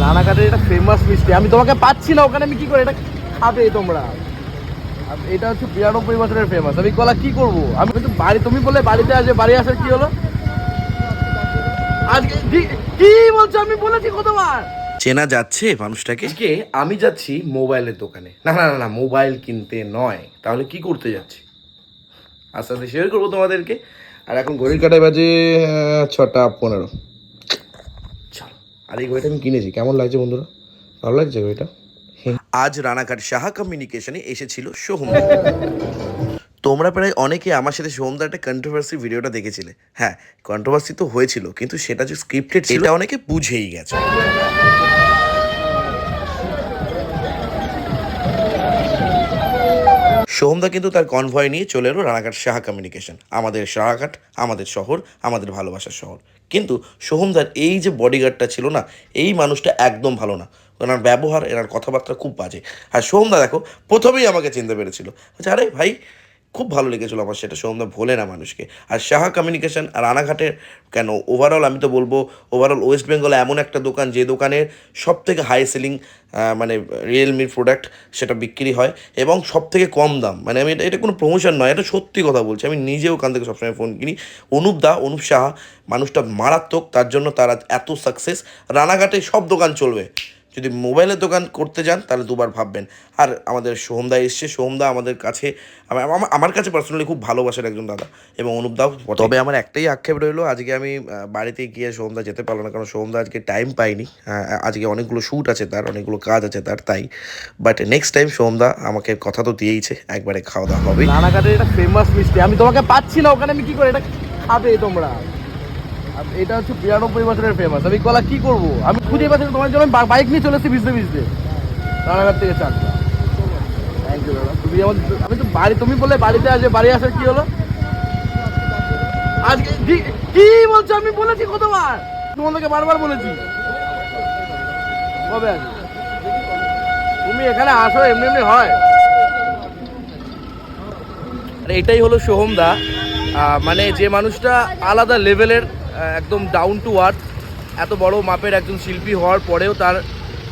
রানাঘাটের এটা ফেমাস মিষ্টি। আমি তোমাকে পাচ্ছি না ওখানে আমি কি করে এটা খাবে তোমরা? এটা হচ্ছে বিরানব্বই বছরের ফেমাস আমি কলা কি করব? আমি তো বাড়ি তুমি বলে বাড়িতে আসবে বাড়ি আসার কি হলো? আজকে কি- বলছো? আমি বলেছি কতবার? চেনা যাচ্ছে মানুষটাকে? আজকে আমি যাচ্ছি মোবাইলের দোকানে। না না না না মোবাইল কিনতে নয়। তাহলে কি করতে যাচ্ছি? আস্তে আস্তে শেয়ার করব তোমাদেরকে। আর এখন ঘড়ির কাটায় বাজে ছটা পনেরো। আর এই ঘড়িটা আমি কিনেছি। কেমন লাগছে বন্ধুরা? ভালো লাগছে ঘড়িটা আজ রানাঘাট সাহা কমিউনিকেশনে এসেছিল সোহম। তোমরা প্রায় অনেকে আমার সাথে সোহমদার একটা কন্ট্রোভার্সি ভিডিওটা দেখেছিলে। হ্যাঁ কন্ট্রোভার্সি তো হয়েছিল, কিন্তু সেটা যে স্ক্রিপ্টেড সেটা অনেকে বুঝেই গেছে। সোহমদা কিন্তু তার কনভয় নিয়ে চলে এলো রানাঘাট সাহা কমিউনিকেশন আমাদের সাহাঘাট আমাদের শহর, আমাদের ভালোবাসার শহর। কিন্তু সোহমদার এই যে বডিগার্ডটা ছিল না, এই মানুষটা একদম ভালো না। ওনার ব্যবহার, এনার কথাবার্তা খুব বাজে। আর সোহমদা দেখো, প্রথমেই আমাকে চিনতে পেরেছিল। আচ্ছা আরে ভাই খুব ভালো লেগেছিলো আমার সেটা সোহমদা ভোলে না মানুষকে। আর সাহা কমিউনিকেশন আর রানাঘাটের কেন? ওভারঅল আমি তো বলব ওভারঅল ওয়েস্ট বেঙ্গলে এমন একটা দোকান যে দোকানের সব থেকে হাই সেলিং মানে রিয়েলমির প্রোডাক্ট সেটা বিক্রি হয় এবং সব থেকে কম দাম। মানে আমি এটা এটা কোনো প্রমোশন নয়, এটা সত্যি কথা বলছি। আমি নিজেও ওখান থেকে সবসময় ফোন কিনি। অনুপ দা, অনুপ সাহা, মানুষটা মারাত্মক, তার জন্য তারা এত সাকসেস রানাঘাটে সব দোকান চলবে। যদি মোবাইলের দোকান করতে যান, তাহলে দুবার ভাববেন। আর আমাদের সোহমদা এসছে। সোহমদা আমাদের কাছে, আমার কাছে পার্সোনালি খুব ভালোবাসার একজন দাদা এবং অনুপদাও তবে আমার একটাই আক্ষেপ রইল, আজকে আমি বাড়িতে গিয়ে সোহমদা যেতে পারল না, কারণ সোহমদা আজকে টাইম পাইনি আজকে অনেকগুলো শ্যুট আছে তার, অনেকগুলো কাজ আছে তার, তাই। বাট নেক্সট টাইম সোহমদা আমাকে কথা তো দিয়েইছে, একবারে খাওয়া দাওয়া হবেই রানাঘাটের এটা ফেমাস মিষ্টি, আমি তোমাকে পাচ্ছি না, ওখানে আমি কি করে, এটা খাবে তোমরা? এটা হচ্ছে বিরানব্বই বছরের ফেমাস আমি কলা কি করব? আমি খুঁজে পাচ্ছি তোমার জন্য বাইক নিয়ে চলে এসেছি ভিজতে ভিজতে। রানাঘাট থেকে চারটা তুমি আমার আমি তো বাড়ি তুমি বললে বাড়িতে আসবে, বাড়ি আসার কি হলো? আজকে কি- বলছো? আমি বলেছি কতবার? তোমাদেরকে বারবার বলেছি। কবে আসবে? তুমি এখানে আসো, এমনি এমনি হয়। এটাই হলো সোহমদা। মানে যে মানুষটা আলাদা লেভেলের একদম ডাউন টু আর্থ এত বড় মাপের একজন শিল্পী হওয়ার পরেও তার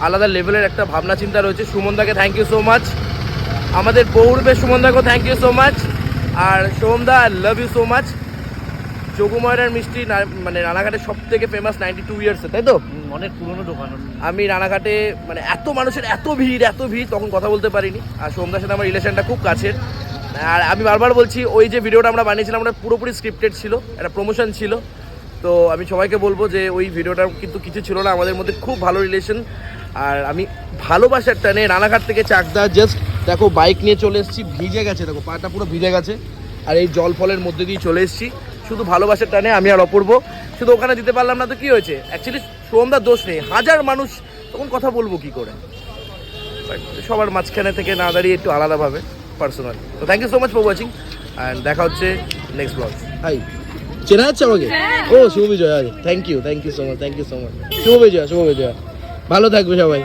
আলাদা লেভেলের একটা ভাবনা চিন্তা রয়েছে। সুমনদাকে থ্যাংক ইউ সো মাচ আমাদের পৌরবে সুমনদাকেও থ্যাংক ইউ সো মাচ আর সোহমদা I love you so much যোগুময়রার মিষ্টি মানে রানাঘাটের সব থেকে ফেমাস নাইনটি টু ইয়ার্সে তাই তো? অনেক পুরনো দোকান। আমি রানাঘাটে মানে এত মানুষের এত ভিড় এত ভিড় তখন কথা বলতে পারিনি। আর সোমদার সাথে আমার রিলেশনটা খুব কাছের। আর আমি বারবার বলছি ওই যে ভিডিওটা আমরা বানিয়েছিলাম ওটা পুরোপুরি স্ক্রিপ্টেড ছিল একটা প্রমোশন ছিল। তো আমি সবাইকে বলব যে ওই ভিডিওটা কিন্তু কিছু ছিল না, আমাদের মধ্যে খুব ভালো রিলেশন আর আমি ভালোবাসার টানে রানাঘাট থেকে চাকদা জাস্ট দেখো বাইক নিয়ে চলে এসেছি, ভিজে গেছে, দেখো পাটা পুরো ভিজে গেছে। আর এই জল ফলের মধ্যে দিয়ে চলে এসেছি, শুধু ভালোবাসার টানে আমি আর অপূর্ব। শুধু ওখানে দিতে পারলাম না তো কী হয়েছে? অ্যাকচুয়ালি সোমদার দোষ নেই। হাজার মানুষ তখন কথা বলব কি করে? সবার মাঝখানে থেকে না দাঁড়িয়ে একটু আলাদাভাবে পার্সোনাল তো thank you so much for watching and দেখা হচ্ছে নেক্সট ব্লগ হাই চেনা যাচ্ছে আমাকে? ও শুভ বিজয় thank you thank you so much thank you so much শুভ বিজয় শুভ বিজয়। ভালো থাকবে সবাই।